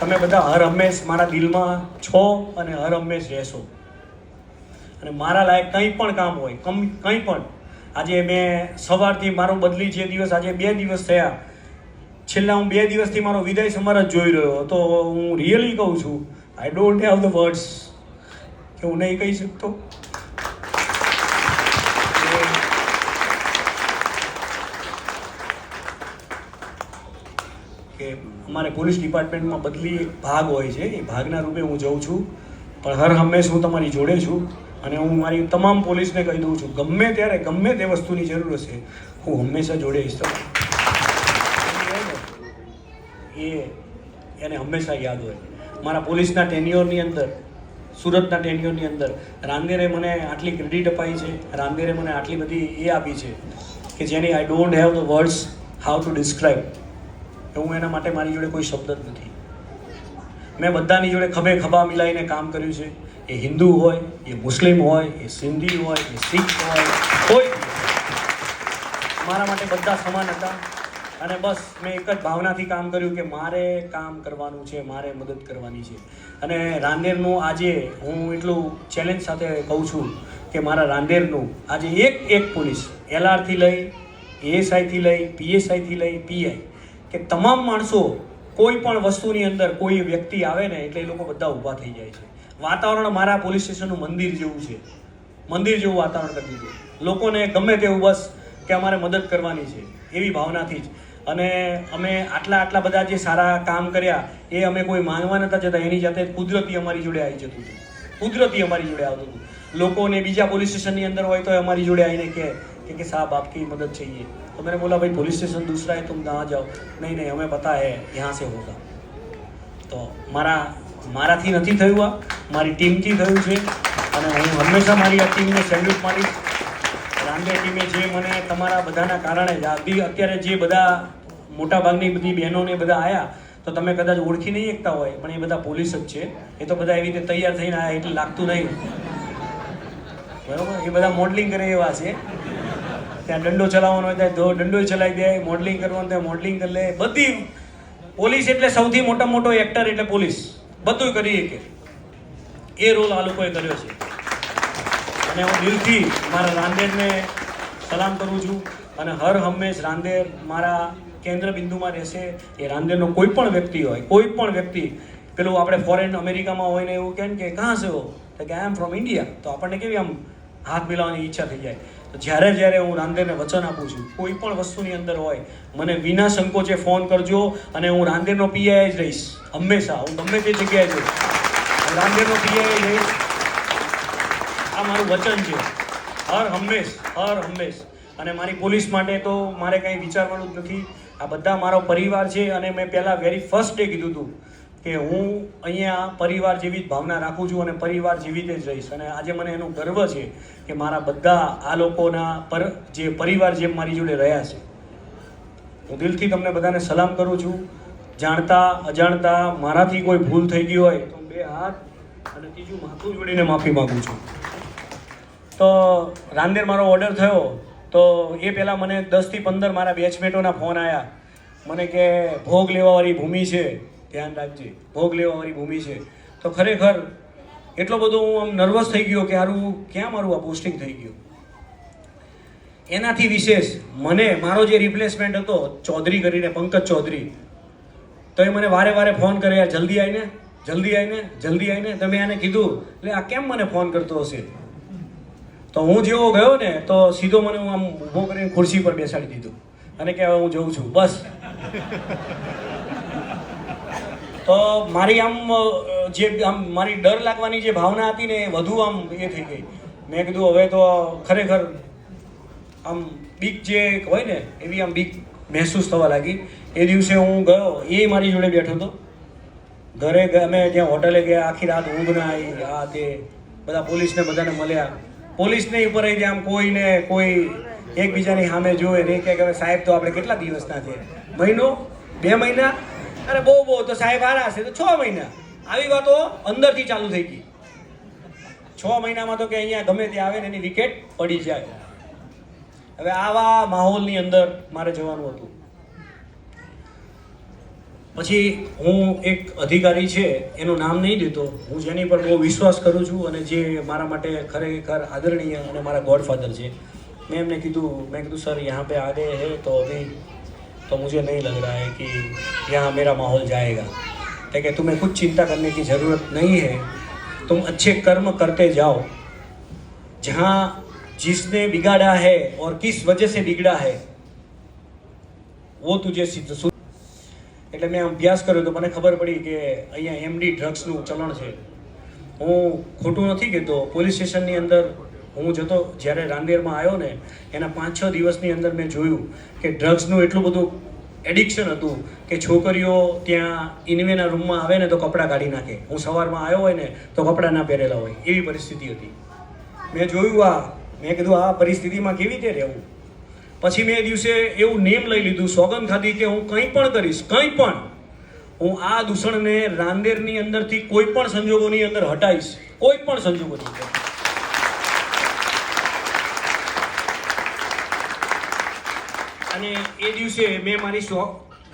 તમે બધા હર હંમેશ મારા દિલમાં છો અને હર હંમેશ રહેશો. અને મારા લાયક કંઈ પણ કામ હોય, કમ, કંઈ પણ. આજે મેં સવારથી મારો બદલી જે દિવસ આજે બે દિવસ થયા, છેલ્લા હું બે દિવસથી મારો વિદાય સમારંભ જોઈ રહ્યો હતો. હું રિયલી કહું છું I don't have the words કે હું નહીં કહી શકતો કે અમારે પોલીસ ડિપાર્ટમેન્ટમાં બદલી ભાગ હોય છે. એ ભાગના રૂપે હું જઉં છું. પણ હર હંમેશ હું તમારી જોડે છું અને હું મારી તમામ પોલીસને કહી દઉં છું, ગમે ત્યારે, ગમે તે વસ્તુની જરૂર હશે, હું હંમેશા જોડે રહીશ એ એને હંમેશા યાદ હોય. મારા પોલીસના ટેન્યોરની અંદર, સુરતના ટેન્યોરની અંદર, રાંદેરે મને આટલી ક્રેડિટ અપાઈ છે, રાંદેરે મને આટલી બધી એ આપી છે કે જેની I don't have the words how to describe હું એના માટે મારી જોડે કોઈ શબ્દ જ નથી. મેં બધાની જોડે ખભે ખભા મિલાઈને કામ કર્યું છે. એ હિન્દુ હોય, એ મુસ્લિમ હોય, એ સિંધી હોય, એ શીખ હોય, કોઈ મારા માટે બધા સમાન હતા. અને બસ મેં એક જ ભાવનાથી કામ કર્યું કે મારે કામ કરવાનું છે, મારે મદદ કરવાની છે. અને રાંદેરનું આજે હું એટલું ચેલેન્જ સાથે કહું છું કે મારા રાંદેરનું આજે એક એક પોલીસ એલઆરથી લઈ એએસઆઈથી લઈ પીએસઆઈથી લઈ પીઆઈ કે તમામ માણસો કોઈ પણ વસ્તુની અંદર કોઈ વ્યક્તિ આવે ને એટલે એ લોકો બધા ઊભા થઈ જાય છે. વાતાવરણ મારા પોલીસ સ્ટેશનનું મંદિર જેવું છે. મંદિર જેવું વાતાવરણ કરી દીધું લોકોને ગમે તેવું બસ કે અમારે મદદ કરવાની છે, એવી ભાવનાથી જ. અને અમે આટલા આટલા બધા જે સારા કામ કર્યા, એ અમે કોઈ માનવા નતા જતા. એની જાતે કુદરતી અમારી જોડે આવી જતું હતું. કુદરતી અમારી જોડે આવતું હતું. લોકોને બીજા પોલીસ સ્ટેશનની અંદર હોય તો અમારી જોડે આવીને કે કે સાહેબ, આપકી મદદ છે तो मैंने बोला भाई पुलिस स्टेशन दूसरा है तुम वहाँ जाओ नहीं नहीं हमें पता है यहाँ से होगा તો મારા મારાથી નથી થયું આ મારી ટીમથી થયું છે અને હું હંમેશા મારી આ ટીમને સેલ્યુટ મારીશ રાંદે ટીમે જે મને તમારા બધાના કારણે જ આ બી અત્યારે જે બધા મોટાભાગની બધી બહેનો ને બધા આવ્યા તો તમે કદાચ ઓળખી નહીં એકતા હોય પણ એ બધા પોલીસ જ છે એ તો બધા એવી રીતે તૈયાર થઈને આવ્યા એટલે લાગતું નહીં બરોબર એ બધા મોડલિંગ કરે એવા છે ત્યાં દંડો ચલાવવાનો હોય ત્યાં દંડો ચલાવી દે મોડલિંગ કરવાનું ત્યાં મોડલિંગ કરી લે. બધી પોલીસ એટલે સૌથી મોટા મોટો એક્ટર એટલે પોલીસ. બધું કરી શકે. એ રોલ આ લોકોએ કર્યો છે. અને હું દિલથી મારા રાંદેરને સલામ કરું છું. અને હર હંમેશ રાંદેર મારા કેન્દ્ર બિંદુમાં રહેશે. એ રાંદેરનો કોઈ પણ વ્યક્તિ હોય, કોઈ પણ વ્યક્તિ, પેલું આપણે ફોરેન અમેરિકામાં હોય ને એવું કેમ કે કાં છે? તો કે આઈ એમ ફ્રોમ ઇન્ડિયા તો આપણને કેવી આમ હાથ મિલાવવાની ઈચ્છા થઈ જાય. જ્યારે જ્યારે હું રાંદેરને વચન આપું છું, કોઈ પણ વસ્તુની અંદર હોય, મને વિના સંકોચે ફોન કરજો અને હું રાંદેરનો પીઆઈ જ રહીશ, હંમેશા. હું ગમે તે જગ્યાએ હું રાંદેરનો પીઆઈ રહીશ. આ મારું વચન છે. હર હંમેશ હર હંમેશ. અને મારી પોલીસ માટે તો મારે કંઈ વિચારવાનું જ નથી. આ બધા મારો પરિવાર છે અને મેં પહેલાં વેરી ફર્સ્ટ ડે કીધું હતું કે હું અહીંયા પરિવાર જેવી જ ભાવના રાખું છું અને પરિવાર જેવી જ રહીશ. અને આજે મને એનો ગર્વ છે કે મારા બધા આ લોકોના પર જે પરિવાર જેમ મારી જોડે રહ્યા છે, હું દિલથી તમને બધાને સલામ કરું છું. જાણતા, અજાણતા મારાથી કોઈ ભૂલ થઈ ગઈ હોય તો બે હાથ અને ત્રીજું માથું જોડીને માફી માગું છું. તો રાંદેર મારો ઓર્ડર થયો તો એ પહેલાં મને દસથી પંદર મારા બેચમેટોના ફોન આવ્યા મને કે ભોગ લેવાવાળી ભૂમિ છે. ધ્યાન રાખજે. ભોગ લેવાવાળી ભૂમિ છે. તો ખરેખર એટલો બધો હું આમ નર્વસ થઈ ગયો કે આરું ક્યાં મારું આ પોસ્ટિંગ થઈ ગયું? એનાથી વિશેષ મને, મારો જે રિપ્લેસમેન્ટ હતો, ચૌધરી કરીને, પંકજ ચૌધરી તો એ મને વારે વારે ફોન કરે યાર જલ્દી આવીને જલ્દી આવીને જલ્દી આવીને, તમે એને કીધું એટલે આ કેમ મને ફોન કરતો હશે? તો હું જેવો ગયો ને, તો સીધો મને હું આમ ઊભો કરીને ખુરશી પર બેસાડી દીધું. અને કે હવે હું જઉં છું. બસ. તો મારી આમ જે આમ મારી ડર લાગવાની જે ભાવના હતી ને એ વધુ આમ એ થઈ ગઈ. મેં કીધું, હવે તો ખરેખર આમ બીક જે હોય ને, એવી આમ બીક મહેસૂસ થવા લાગી. એ દિવસે હું ગયો, એ મારી જોડે બેઠો હતો. ઘરે અમે ત્યાં હોટલે ગયા, આખી રાત ઊંઘ ના આવી, આ તે બધા પોલીસને બધાને મળ્યા. પોલીસને ઉપર આવી આમ કોઈને કોઈ એકબીજાની સામે જોવે નહીં કે સાહેબ તો આપણે કેટલા દિવસના છે મહિનો? બે મહિના? અરે બહુ બહુ તો સાહેબ આરા હશે તો છ મહિના. આવી વાતો અંદરથી ચાલુ થઈ ગઈ. છ મહિનામાં તો કે અહીંયા ગમે તે આવે ને એની વિકેટ પડી જાય. હવે આવા માહોલની અંદર મારે જવાનું હતું. પછી હું એક અધિકારી છે, એનું નામ નહીં દેતો. હું જેની પર બહુ વિશ્વાસ કરું છું અને જે મારા માટે ખરેખર આદરણીય અને મારા ગોડફાધર છે. મેં એમને કીધું, મેં કીધું, સર, યહાં પે આ ગયે હે તો અભી तो मुझे नहीं लग रहा है कि यहाँ मेरा माहौल जाएगा तो कि तुम्हें कुछ चिंता करने की ज़रूरत नहीं है तुम अच्छे कर्म करते जाओ जहाँ जिसने बिगाड़ा है और किस वजह से बिगड़ा है वो तुझे सिद्ध सु- એટલે મેં અભ્યાસ કર્યો તો મને ખબર પડી કે અહીંયા એમડી ડ્રગ્સનું ચલણ છે હું ખોટું નથી કહેતો પોલીસ સ્ટેશનની અંદર હું જતો જ્યારે રાંદેરમાં આવ્યો ને, એના પાંચ છ દિવસની અંદર મેં જોયું કે ડ્રગ્સનું એટલું બધું એડિક્શન હતું કે છોકરીઓ ત્યાં ઇન્વેના રૂમમાં આવે ને તો કપડાં કાઢી નાખે. હું સવારમાં આવ્યો હોય ને તો કપડાં ના પહેરેલા હોય. એવી પરિસ્થિતિ હતી. મેં જોયું આ. મેં કીધું, આ પરિસ્થિતિમાં કેવી રીતે રહેવું? પછી મેં એ દિવસે એવું નેમ લઈ લીધું, સોગંદ ખાધી કે હું કંઈ પણ કરીશ, કંઈ પણ. હું આ દૂષણને રાંદેરની અંદરથી કોઈ પણ સંજોગોની અંદર હટાઈશ કોઈ પણ સંજોગોની અંદર. અને એ દિવસે મેં મારી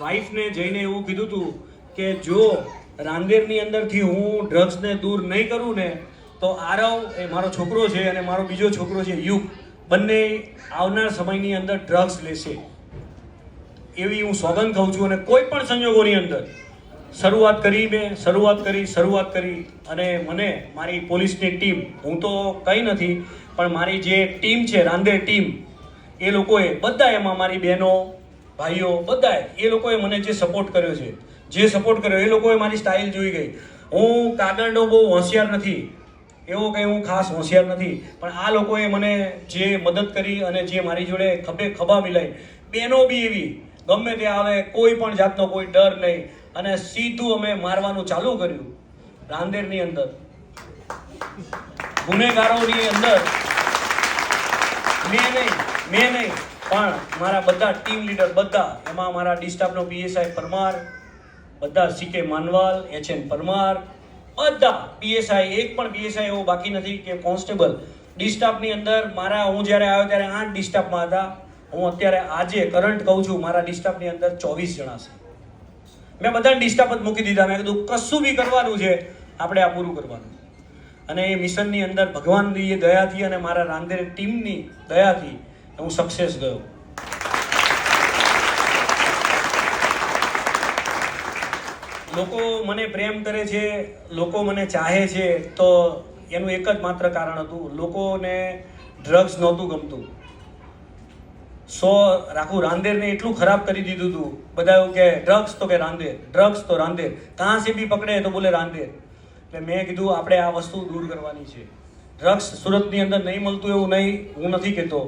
વાઈફને જઈને એવું કીધું હતું કે જો રાંદેરની અંદરથી હું ડ્રગ્સને દૂર નહીં કરું ને, તો આરવ એ મારો છોકરો છે અને મારો બીજો છોકરો છે યુગ. બંને આવનાર સમયની અંદર ડ્રગ્સ લેશે. એવી હું સોગંદ કહું છું અને કોઈ પણ સંજોગોની અંદર. શરૂઆત કરી મેં, શરૂઆત કરી શરૂઆત કરી અને મને મારી પોલીસની ટીમ, હું તો કંઈ નથી, પણ મારી જે ટીમ છે, રાંદેર ટીમ એ લોકોએ બધા એમાં મારી બહેનો, ભાઈઓ, બધાએ, એ લોકોએ મને જે સપોર્ટ કર્યો છે, જે સપોર્ટ કર્યો, એ લોકોએ મારી સ્ટાઇલ જોઈ ગઈ. હું કાગળનો બહુ હોશિયાર નથી, એવો કંઈ હું ખાસ હોશિયાર નથી, પણ આ લોકોએ મને જે મદદ કરી અને જે મારી જોડે ખભે ખભા મિલાઈ. બહેનો બી એવી, ગમે તે આવે, કોઈ પણ જાતનો કોઈ ડર નહીં, અને સીધું અમે મારવાનું ચાલુ કર્યું, રાંદેરની અંદર. ગુનેગારોની અંદર. મેં નહીં. મેં નહીં, પણ મારા બધા ટીમ લીડર બધા, એમાં મારા ડિસ્ટાફનો પીએસઆઈ પરમાર, બધા CK Manwal H N Parmar, બધા પીએસઆઈ એક પણ પીએસઆઈ એવો બાકી નથી કે કોન્સ્ટેબલ ડિસ્ટાફની અંદર મારા, હું જ્યારે આવ્યો ત્યારે આઠ ડિસ્ટાફમાં હતા. હું અત્યારે આજે કરંટ કહું છું, મારા ડિસ્ટાફની અંદર ચોવીસ જણા છે. મેં બધાને ડિસ્ટાફ જ મૂકી દીધા. મેં કીધું, કશું બી કરવાનું છે, આપણે આ પૂરું કરવાનું. અને એ મિશનની અંદર ભગવાનની દયાથી અને મારા રાંદેર ટીમની દયાથી હું સક્સેસ ગયો લોકો મને પ્રેમ કરે છે લોકો મને ચાહે છે તો એનું એક જ માત્ર કારણ હતું લોકોને ડ્રગ્સ નહોતું ગમતું સો રાખું રાંદેરને એટલું ખરાબ કરી દીધું હતું બધા એવું કે ડ્રગ્સ તો કે રાંદેર ડ્રગ્સ તો રાંદેર કાં સે બી પકડે તો બોલે રાંદેર એટલે મેં કીધું આપણે આ વસ્તુ દૂર કરવાની છે ડ્રગ્સ સુરતની અંદર નહીં મળતું એવું નહીં હું નથી કહેતો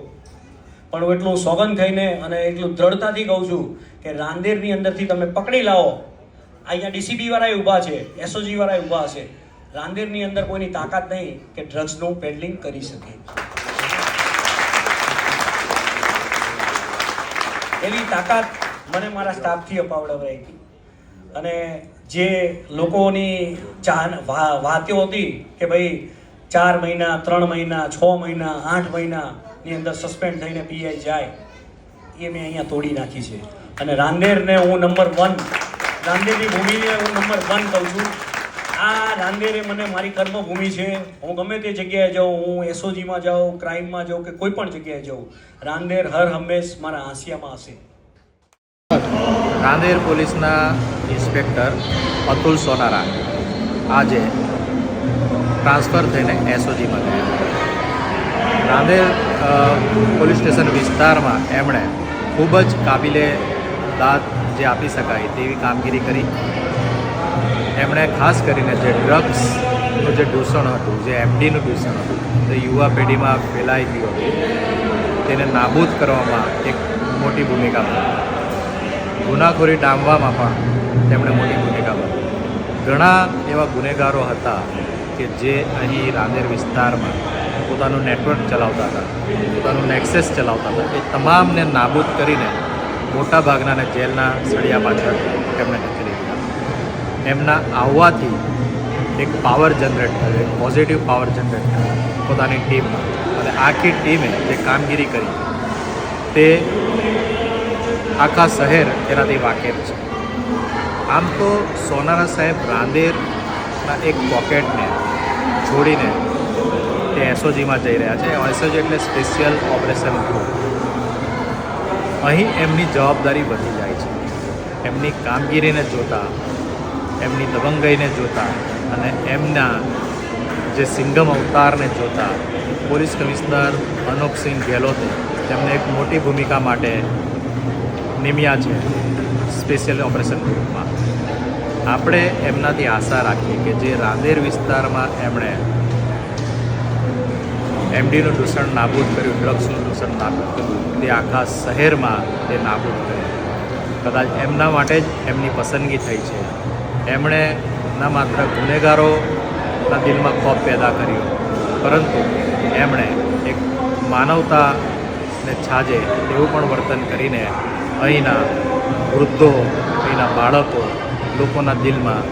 પણ હું એટલું સોગંદ થઈને અને એટલું દ્રઢતાથી કહું છું કે રાંદેરની અંદરથી તમે પકડી લાવો. અહીંયા ડીસીબી વાળાએ ઊભા છે એસઓજી વાળાએ ઊભા છે. રાંદેરની અંદર કોઈની તાકાત નહીં કે ડ્રગ્સનું પેડલિંગ કરી શકે. એવી તાકાત મને મારા સ્ટાફથી અપાવડાવાઈ હતી અને જે લોકોની ચાહ વા- વાતો હતી કે ભાઈ ચાર મહિના, ત્રણ મહિના, છ મહિના, આઠ મહિનાની અંદર સસ્પેન્ડ થઈને પીઆઈ જાય, એ મેં અહીંયા તોડી નાખી છે. અને રાંદેરને હું નંબર વન રાંદેરની ભૂમિને હું નંબર વન કહું છું. આ રાંદેરે મને મારી કર્મભૂમિ છે. હું ગમે તે જગ્યાએ જાઉં, હું એસઓજીમાં જાઉં ક્રાઇમમાં જાઉં કે કોઈ પણ જગ્યાએ જાઉં, રાંદેર હર હંમેશ મારા હાંસિયામાં હશે. રાંદેર પોલીસના ઇન્સ્પેક્ટર અતુલ સોનારા આજે ટ્રાન્સફર થઈને એસઓજીમાં ગયા. નાંદેડ પોલીસ સ્ટેશન વિસ્તારમાં એમણે ખૂબ જ કાબિલે દાદ જે આપી શકાય તેવી કામગીરી કરી. એમણે ખાસ કરીને જે ડ્રગ્સનું જે દૂષણ હતું, જે એમડીનું દૂષણ હતું, તે યુવા પેઢીમાં ફેલાઈ ગયું હતું. તેને નાબૂદ કરવામાં એક મોટી ભૂમિકા ભજવી. ગુનાખોરી ડામવામાં પણ તેમણે મોટી ભૂમિકા ભજવી. ઘણા એવા ગુનેગારો હતા કે જે અહીં રાંદેર વિસ્તારમાં પોતાનું નેટવર્ક ચલાવતા હતા, પોતાનું નેક્સેસ ચલાવતા હતા. એ તમામને નાબૂદ કરીને મોટા ભાગનાને જેલના સળિયા પાછળ તેમણે ધકેલી દીધા. એમના આવવાથી એક પાવર જનરેટ થયો, એક પોઝિટિવ પાવર જનરેટ થયો પોતાની ટીમમાં અને આખી ટીમે જે કામગીરી કરી તે આખા શહેર તેનાથી વાકેફ છે. આમ તો સોનારા સાહેબ રાંદેરના એક પોકેટને છોડીને તે એસઓજીમાં જઈ રહ્યા છે. એસઓજી એટલે સ્પેશિયલ ઓપરેશન ગ્રુપ. અહીં એમની જવાબદારી વધી જાય છે. એમની કામગીરીને જોતા, એમની દબંગાઈને જોતા અને એમના જે સિંગમ અવતારને જોતા પોલીસ કમિશનર અનોપસિંહ ગેહલોતે તેમને એક મોટી ભૂમિકા માટે નિમ્યા છે સ્પેશિયલ ઓપરેશન ગ્રુપમાં. આપણે એમનાથી આશા રાખીએ કે જે રાંદેર વિસ્તારમાં એમણે એમડીનું દૂષણ નાબૂદ કર્યું, ડ્રગ્સનું દૂષણ નાબૂદ કર્યું. તે આખા શહેરમાં તે નાબૂદ કર્યું. કદાચ એમના માટે જ એમની પસંદગી થઈ છે. એમણે ન માત્ર ગુનેગારોના દિલમાં ખોફ પેદા કર્યો, પરંતુ એમણે એક માનવતાને છાજે એવું પણ વર્તન કરીને અહીંના વૃદ્ધો, અહીંના બાળકો લોકોના દિલમાં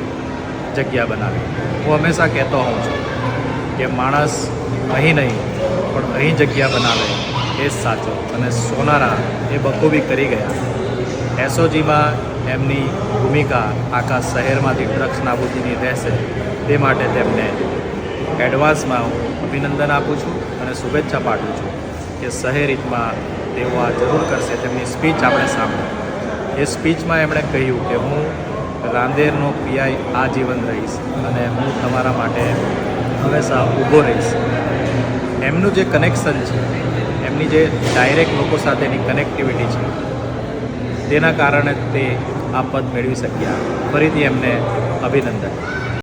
જગ્યા બનાવી. હું હંમેશા કહેતો હોઉં છું કે માણસ અહીં નહીં, પણ અહીં જગ્યા બનાવે, એ સાચો. અને સોનારા એ બખૂબી કરી ગયા. એસઓજીમાં એમની ભૂમિકા આખા શહેરમાંથી ડ્રગ્સ નાબૂદીની રહેશે, તે માટે તેમને એડવાન્સમાં હું અભિનંદન આપું છું અને શુભેચ્છા પાઠવું છું કે શહેર હિતમાં તેઓ આ જરૂર કરશે તેમની સ્પીચ આપણે સાંભળી એ સ્પીચમાં એમણે કહ્યું કે હું રાંદેરનો પીઆઈ આજીવન રહીશ અને હું તમારા માટે હંમેશા ઊભો રહીશ. એમનું જે કનેક્શન છે, એમની જે ડાયરેક્ટ લોકો સાથેની કનેક્ટિવિટી છે, તેના કારણે તે આ પદ મેળવી શક્યા. ફરીથી એમને અભિનંદન.